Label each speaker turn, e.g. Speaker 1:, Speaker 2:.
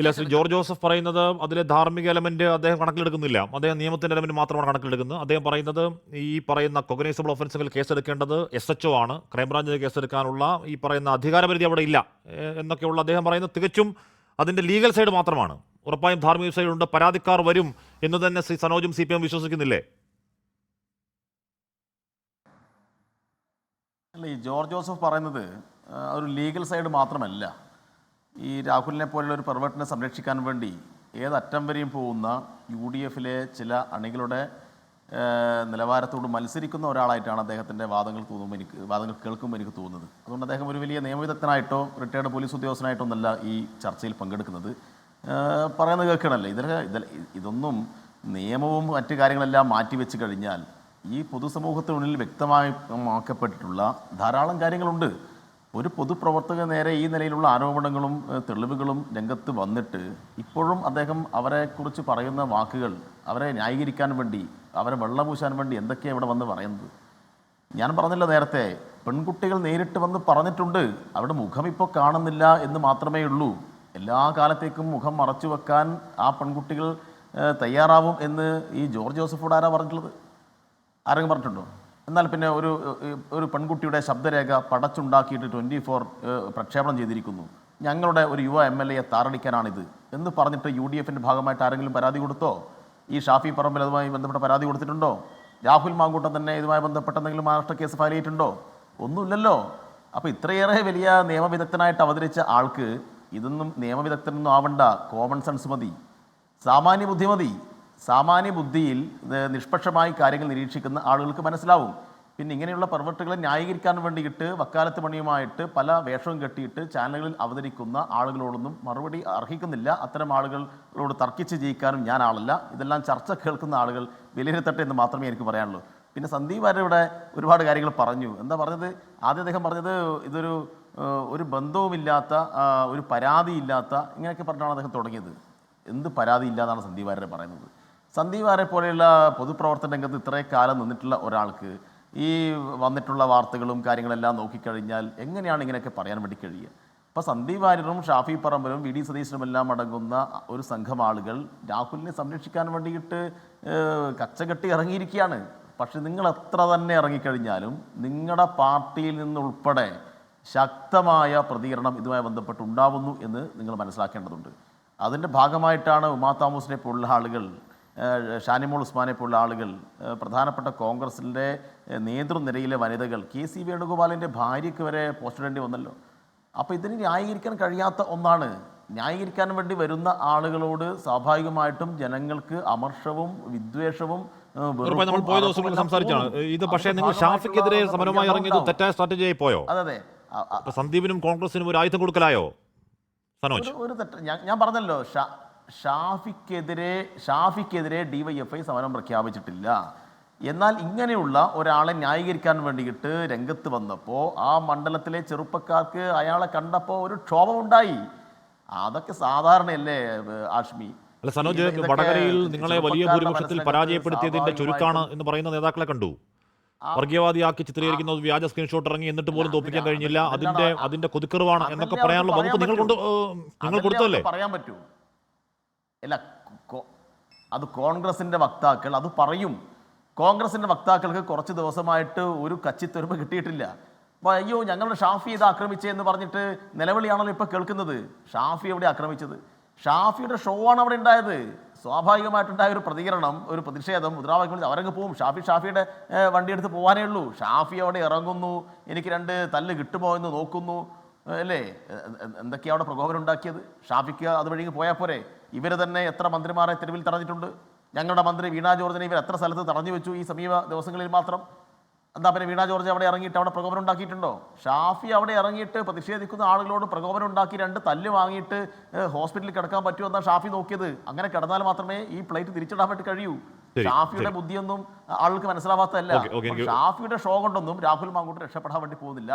Speaker 1: ഇല്ല Shri George Joseph പറയുന്നത് അതിലെ ധാർമ്മിക എലമെന്റ് അദ്ദേഹം കണക്കിലെടുക്കുന്നില്ല. അദ്ദേഹം നിയമത്തിന്റെ എലമെന്റ് മാത്രമാണ് കണക്കിലെടുക്കുന്നത്. അദ്ദേഹം പറയുന്നത് ഈ പറയുന്ന കൊഗ്നൈസബിൾ ഒഫൻസുകൾ കേസെടുക്കേണ്ടത് എസ് എച്ച് ഒ ആണ്. ക്രൈംബ്രാഞ്ചിന് കേസെടുക്കാനുള്ള ഈ പറയുന്ന അധികാരപരിധി അവിടെ ഇല്ല. എന്നൊക്കെയുള്ള അദ്ദേഹം പറയുന്നത് തികച്ചും അതിന്റെ ലീഗൽ സൈഡ് മാത്രമാണ്. ഉറപ്പായും ധാർമ്മിക സൈഡ് ഉണ്ട്. പരാതിക്കാർ വരും എന്ന് തന്നെ ശ്രീ സനോജും സി പി എം വിശ്വസിക്കുന്നില്ലേ?
Speaker 2: അല്ല ഈ ജോർജ് ജോസഫ് പറയുന്നത് ഒരു ലീഗൽ സൈഡ് മാത്രമല്ല. ഈ രാഹുലിനെ പോലുള്ള ഒരു പെർവട്ടിനെ സംരക്ഷിക്കാൻ വേണ്ടി ഏതറ്റം വരെയും പോകുന്ന യു ഡി എഫിലെ ചില അണികളുടെ നിലവാരത്തോട് മത്സരിക്കുന്ന ഒരാളായിട്ടാണ് അദ്ദേഹത്തിന്റെ വാദങ്ങൾ തോന്നുമ്പോൾ എനിക്ക് വാദങ്ങൾ കേൾക്കുമ്പോൾ എനിക്ക് തോന്നുന്നത്. അതുകൊണ്ട് അദ്ദേഹം ഒരു വലിയ നിയമവിദഗ്ധനായിട്ടോ റിട്ടയർഡ് പോലീസ് ഉദ്യോഗസ്ഥനായിട്ടോ ഒന്നല്ല ഈ ചർച്ചയിൽ പങ്കെടുക്കുന്നത്. പറയുന്നത് കേൾക്കണമല്ലേ ഇതിൽ ഇതിൽ ഇതൊന്നും നിയമവും മറ്റു കാര്യങ്ങളെല്ലാം മാറ്റിവെച്ച് കഴിഞ്ഞാൽ ഈ പൊതുസമൂഹത്തിനുള്ളിൽ വ്യക്തമായി ആക്കപ്പെട്ടിട്ടുള്ള ധാരാളം കാര്യങ്ങളുണ്ട്. ഒരു പൊതുപ്രവർത്തക നേരെ ഈ നിലയിലുള്ള ആരോപണങ്ങളും തെളിവുകളും രംഗത്ത് വന്നിട്ട് ഇപ്പോഴും അദ്ദേഹം അവരെക്കുറിച്ച് പറയുന്ന വാക്കുകൾ അവരെ ന്യായീകരിക്കാൻ വേണ്ടി അവരെ വെള്ളപൂശാൻ വേണ്ടി എന്തൊക്കെയാണ് ഇവിടെ വന്ന് പറയുന്നത്? ഞാൻ പറഞ്ഞില്ല നേരത്തെ പെൺകുട്ടികൾ നേരിട്ട് വന്ന് പറഞ്ഞിട്ടുണ്ട് അവരുടെ മുഖം ഇപ്പോൾ കാണുന്നില്ല എന്ന് മാത്രമേ ഉള്ളൂ. എല്ലാ കാലത്തേക്കും മുഖം മറച്ചു വെക്കാൻ ആ പെൺകുട്ടികൾ തയ്യാറാവും എന്ന് ഈ ജോർജ് ജോസഫോട് ആരാ പറഞ്ഞിട്ടുള്ളത്. ആരെങ്കിലും പറഞ്ഞിട്ടുണ്ടോ? എന്നാൽ പിന്നെ ഒരു ഒരു പെൺകുട്ടിയുടെ ശബ്ദരേഖ പടച്ചുണ്ടാക്കിയിട്ട് ട്വന്റി ഫോർ പ്രക്ഷേപണം ചെയ്തിരിക്കുന്നു. ഞങ്ങളുടെ ഒരു യുവ എം എൽ എയെ താറടിക്കാനാണിത് എന്ന് പറഞ്ഞിട്ട് യു ഡി എഫിന്റെ ഭാഗമായിട്ട് ആരെങ്കിലും പരാതി കൊടുത്തോ? ഈ ഷാഫി പറമ്പിൽ അതുമായി ബന്ധപ്പെട്ട പരാതി കൊടുത്തിട്ടുണ്ടോ? രാഹുൽ മാങ്കൂട്ടം തന്നെ ഇതുമായി ബന്ധപ്പെട്ട എന്തെങ്കിലും മഹാരാഷ്ട്ര കേസ് ഫയൽ ചെയ്തിട്ടുണ്ടോ? ഒന്നുമില്ലല്ലോ. അപ്പോൾ ഇത്രയേറെ വലിയ നിയമവിദഗ്ധനായിട്ട് അവതരിച്ച ആൾക്ക് ഇതൊന്നും നിയമവിദഗ്ധനൊന്നും ആവണ്ട. കോമൺ സെൻസ് മതി. സാമാന്യ ബുദ്ധി മതി. സാമാന്യ ബുദ്ധിയിൽ നിഷ്പക്ഷമായി കാര്യങ്ങൾ നിരീക്ഷിക്കുന്ന ആളുകൾക്ക് മനസ്സിലാവും. പിന്നെ ഇങ്ങനെയുള്ള പെർവെർട്ടുകളെ ന്യായീകരിക്കാൻ വേണ്ടിയിട്ട് വക്കാലത്ത് പണിയുമായിട്ട് പല വേഷവും കെട്ടിയിട്ട് ചാനലുകളിൽ അവതരിക്കുന്ന ആളുകളോടൊന്നും മറുപടി അർഹിക്കുന്നില്ല. അത്തരം ആളുകളോട് തർക്കിച്ച് ജയിക്കാനും ഞാൻ ആളല്ല. ഇതെല്ലാം ചർച്ച കേൾക്കുന്ന ആളുകൾ വിലയിരുത്തട്ടെ എന്ന് മാത്രമേ എനിക്ക് പറയാനുള്ളൂ. പിന്നെ സന്ദീപ് വാര്യർ ഇവിടെ ഒരുപാട് കാര്യങ്ങൾ പറഞ്ഞു. എന്താ പറഞ്ഞത്? ആദ്യം അദ്ദേഹം പറഞ്ഞത് ഇതൊരു ഒരു ബന്ധവുമില്ലാത്ത ഒരു പരാതിയില്ലാത്ത ഇങ്ങനെയൊക്കെ പറഞ്ഞാണ് അദ്ദേഹം തുടങ്ങിയത്. എന്ത് പരാതി ഇല്ലാന്നാണ് സന്ദീപ് ആര്യ പറയുന്നത്? സന്ദീപ് വാര്യരെ പോലെയുള്ള പൊതുപ്രവർത്തന രംഗത്ത് ഇത്രയും കാലം നിന്നിട്ടുള്ള ഒരാൾക്ക് ഈ വന്നിട്ടുള്ള വാർത്തകളും കാര്യങ്ങളെല്ലാം നോക്കിക്കഴിഞ്ഞാൽ എങ്ങനെയാണ് ഇങ്ങനെയൊക്കെ പറയാൻ വേണ്ടി കഴിയുക? ഇപ്പം സന്ദീപ് വാര്യറും ഷാഫി പറമ്പലും വി ഡി സതീശനും എല്ലാം അടങ്ങുന്ന ഒരു സംഘം ആളുകൾ രാഹുലിനെ സംരക്ഷിക്കാൻ വേണ്ടിയിട്ട് കച്ചകെട്ടി ഇറങ്ങിയിരിക്കുകയാണ്. പക്ഷെ നിങ്ങൾ എത്ര തന്നെ ഇറങ്ങിക്കഴിഞ്ഞാലും നിങ്ങളുടെ പാർട്ടിയിൽ നിന്നുൾപ്പെടെ ശക്തമായ പ്രതികരണം ഇതുമായി ബന്ധപ്പെട്ട് ഉണ്ടാവുന്നു എന്ന് നിങ്ങൾ മനസ്സിലാക്കേണ്ടതുണ്ട്. അതിന്റെ ഭാഗമായിട്ടാണ് ഉമാ താമസിനെ പോലുള്ള ആളുകൾ ഷാനിമോൾ ഉസ്മാനെ പോലുള്ള ആളുകൾ പ്രധാനപ്പെട്ട കോൺഗ്രസിന്റെ നേതൃനിരയിലെ വനിതകൾ കെ സി വേണുഗോപാലിന്റെ ഭാര്യയ്ക്ക് വരെ പോസ്റ്റിടേണ്ടി വന്നല്ലോ. അപ്പോൾ ഇതിന് ന്യായീകരിക്കാൻ കഴിയാത്ത ഒന്നാണ് ന്യായീകരിക്കാൻ വേണ്ടി വരുന്ന ആളുകളോട് സ്വാഭാവികമായിട്ടും ജനങ്ങൾക്ക് അമർഷവും വിദ്വേഷവും
Speaker 1: നമ്മൾ പോയ ദിവസങ്ങളിൽ സംസാരിച്ചാണ്. ഇത് പക്ഷേ നിങ്ങൾ ഷാഫിക്കെതിരെ സമരമായി ഇറങ്ങിയത് തെറ്റായ സ്ട്രാറ്റജിയായി പോയോ?
Speaker 2: അതെ
Speaker 1: സന്ദീപിനും കോൺഗ്രസിനും ഒരു ആയുധം കൊടുക്കലായോ? സനോജ്.
Speaker 2: ഒരു തെറ്റ് ഞാൻ ഞാൻ പറഞ്ഞല്ലോ ഷാ- ഷാഫിക്കെതിരെ ഷാഫിക്കെതിരെ ഡിവൈഎഫ്ഐ സമരം പ്രഖ്യാപിച്ചിട്ടില്ല. എന്നാൽ ഇങ്ങനെയുള്ള ഒരാളെ ന്യായീകരിക്കാൻ വേണ്ടിയിട്ട് രംഗത്ത് വന്നപ്പോൾ ആ മണ്ഡലത്തിലെ ചെറുപ്പക്കാർക്ക് അയാളെ കണ്ടപ്പോൾ ഒരു ക്ഷോഭമുണ്ടായി. അതൊക്കെ സാധാരണയല്ലേ ആഷ്മി?
Speaker 1: അല്ല സനോജ് വടകരയിൽ നിങ്ങളെ വലിയ ഭൂരിപക്ഷത്തിൽ പരാജയപ്പെടുത്തിയതിന്റെ ചുരുക്കാണ് എന്ന് പറയുന്ന നേതാക്കളെ കണ്ടു.
Speaker 2: വർഗീയവാദി
Speaker 1: വർഗീയവാദിയാക്കി ചിത്രീകരിക്കുന്ന ഒരു വ്യാജ സ്ക്രീൻഷോട്ട് ഇറങ്ങി എന്നിട്ട് പോലും തോപ്പിക്കാൻ കഴിഞ്ഞില്ല. അതിന്റെ അതിന്റെ കൊതുക്കറിവാണ് എന്നൊക്കെ പറയാനുള്ള വകുപ്പ് നിങ്ങൾ കൊണ്ട് നിങ്ങൾ കൊടുത്തല്ലേ
Speaker 2: പറയാൻ പറ്റൂ. അല്ല അത് കോൺഗ്രസിന്റെ വക്താക്കൾ അത് പറയും. കോൺഗ്രസിന്റെ വക്താക്കൾക്ക് കുറച്ച് ദിവസമായിട്ട് ഒരു കച്ചിത്തൊരുമ കിട്ടിയിട്ടില്ല. അപ്പോൾ അയ്യോ ഞങ്ങളുടെ ഷാഫി ഇത് ആക്രമിച്ചേ എന്ന് പറഞ്ഞിട്ട് നിലവിളിയാണല്ലോ ഇപ്പോൾ കേൾക്കുന്നത്. ഷാഫി എവിടെ ആക്രമിച്ചത്? ഷാഫിയുടെ ഷോ ആണ് അവിടെ ഉണ്ടായത്. സ്വാഭാവികമായിട്ടുണ്ടായ ഒരു പ്രതികരണം ഒരു പ്രതിഷേധം മുദ്രാവാക്യം അവരങ്ങ് പോവും. ഷാഫി ഷാഫിയുടെ വണ്ടി എടുത്ത് പോകാനേ ഉള്ളൂ. ഷാഫി അവിടെ ഇറങ്ങുന്നു. എനിക്ക് രണ്ട് തല്ല് കിട്ടുമോ എന്ന് നോക്കുന്നു. അല്ലേ? എ- എ- അവിടെ പ്രകോപനം ഉണ്ടാക്കിയത്? ഷാഫിക്ക് അതുവഴി പോയാൽ പോരെ? ഇവർ തന്നെ എത്ര മന്ത്രിമാരെ തെരുവിൽ തടഞ്ഞിട്ടുണ്ട്? ഞങ്ങളുടെ മന്ത്രി വീണാ ജോർജിനെ ഇവർ എത്ര സ്ഥലത്ത് തടഞ്ഞു വെച്ചു ഈ സമീപ ദിവസങ്ങളിൽ മാത്രം? എന്താ പിന്നെ വീണാ ജോർജ് അവിടെ ഇറങ്ങിയിട്ട് അവിടെ പ്രകോപനം ഉണ്ടാക്കിയിട്ടുണ്ടോ? ഷാഫി അവിടെ ഇറങ്ങിയിട്ട് പ്രതിഷേധിക്കുന്ന ആളുകളോട് പ്രകോപനം ഉണ്ടാക്കി രണ്ട് തല്ല് വാങ്ങിയിട്ട് ഹോസ്പിറ്റലിൽ കിടക്കാൻ പറ്റുമോ എന്നാണ് ഷാഫി നോക്കിയത്? അങ്ങനെ കിടന്നാൽ മാത്രമേ ഈ പ്ലേറ്റ് തിരിച്ചിടാൻ വേണ്ടി കഴിയൂ. ഷാഫിയുടെ ബുദ്ധിയൊന്നും ആൾക്ക് മനസ്സിലാവാത്തതല്ല. ഷാഫിയുടെ ഷോ കൊണ്ടൊന്നും രാഹുൽ മാങ്കൂട്ട് രക്ഷപ്പെടാൻ വേണ്ടി പോകുന്നില്ല.